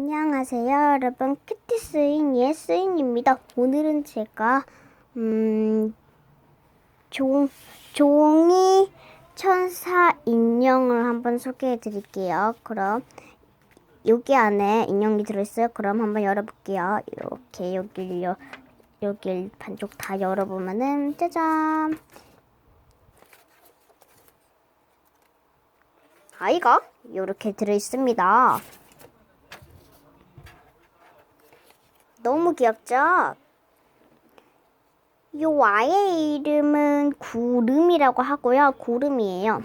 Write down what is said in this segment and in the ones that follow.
안녕하세요, 여러분. 키티스인 예스인입니다. 오늘은 제가 음, 종, 종이 천사 인형을 한번 소개해 드릴게요. 그럼 여기 안에 인형이 들어있어요. 그럼 한번 열어볼게요. 이렇게 여기를 여, 여길 반쪽 다 열어보면은 짜잔. 아이가 이렇게 들어있습니다. 너무 귀엽죠? 이 아이의 이름은 구름이라고 하고요. 구름이에요.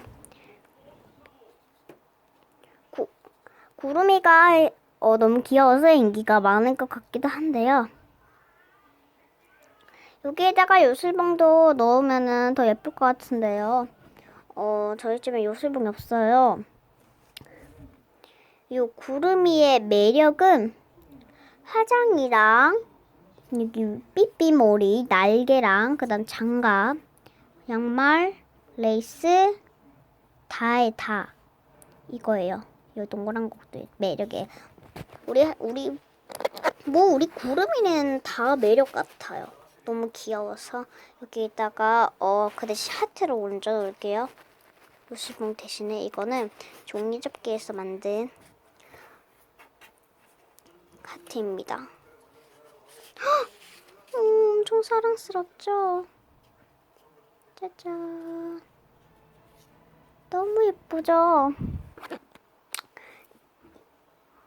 구, 구름이가 어, 너무 귀여워서 인기가 많을 것 같기도 한데요. 여기에다가 요술봉도 넣으면 더 예쁠 것 같은데요. 어, 저희 집에 요술봉이 없어요. 이 구름이의 매력은 화장이랑 여기 삐삐머리, 날개랑 그다음 장갑, 양말, 레이스 다에 다 이거예요. 이 동그란 것도 매력에 우리 우리 뭐 우리 구름이는 다 매력 같아요. 너무 귀여워서 여기다가 어그 대신 하트를 얹어 놓을게요. 요시봉 대신에 이거는 종이 접기에서 만든 하트입니다. 헉! 음, 엄청 사랑스럽죠? 짜잔. 너무 예쁘죠?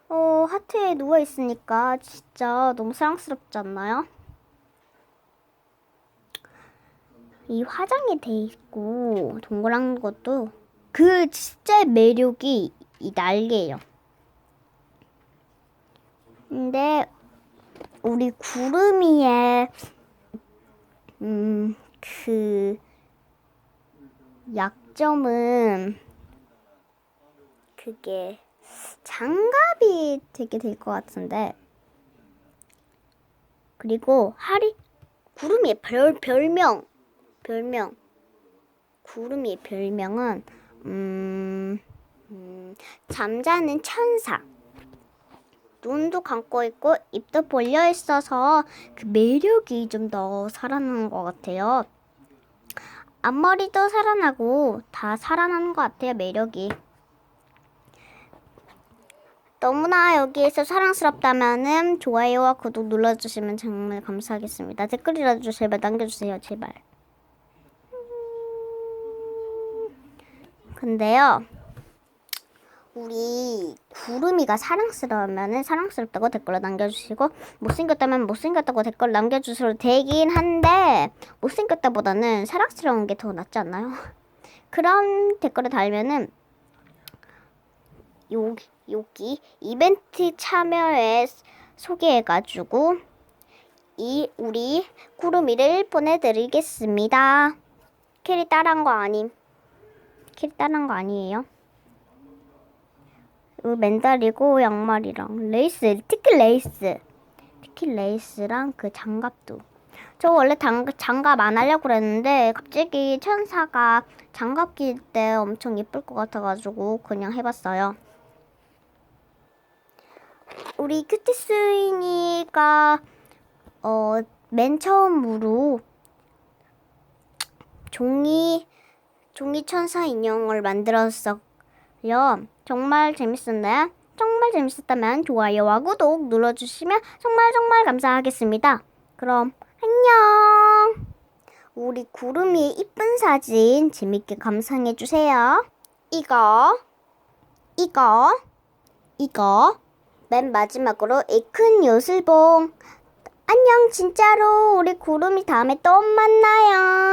어, 하트에 누워있으니까 진짜 너무 사랑스럽지 않나요? 이 화장이 돼 있고 동그란 것도 그 진짜 매력이 이 날개예요. 근데 우리 구름이의 음그 약점은 그게 장갑이 되게 될 것 같은데. 그리고 하리 구름이의 별 별명 별명. 구름이의 별명은 음, 음 잠자는 천사 눈도 감고 있고 입도 벌려 있어서 그 매력이 좀 더 살아나는 것 같아요. 앞머리도 살아나고 다 살아나는 것 같아요. 매력이. 너무나 여기에서 사랑스럽다면은 좋아요와 구독 눌러주시면 정말 감사하겠습니다. 댓글이라도 제발 남겨주세요. 제발. 근데요. 우리 구름이가 사랑스러우면은 사랑스럽다고 댓글로 남겨주시고 못생겼다면 못생겼다고 댓글 남겨주셔도 되긴 한데 못생겼다보다는 사랑스러운 게 더 낫지 않나요? 그런 댓글을 달면은 여기 여기 이벤트 참여에 소개해가지고 이 우리 구름이를 보내드리겠습니다. 캐리 따라한 거 아님. 캐리 따라한 거 아니에요. 이 맨달이고 양말이랑 레이스 특히 레이스. 특히 레이스랑 그 장갑도. 저 원래 장, 장갑 안 하려고 그랬는데 갑자기 천사가 장갑 낄 때 엄청 예쁠 것 같아가지고 그냥 해봤어요. 우리 큐티스이니가 어, 맨 처음으로 종이 종이 천사 인형을 만들었어요. 정말 재밌었나요? 정말 재밌었다면 좋아요와 구독 눌러주시면 정말 정말 감사하겠습니다. 그럼 안녕. 우리 구름이의 이쁜 사진 재밌게 감상해 주세요. 이거, 이거, 이거. 맨 마지막으로 이 큰 요술봉. 안녕 진짜로 우리 구름이 다음에 또 만나요.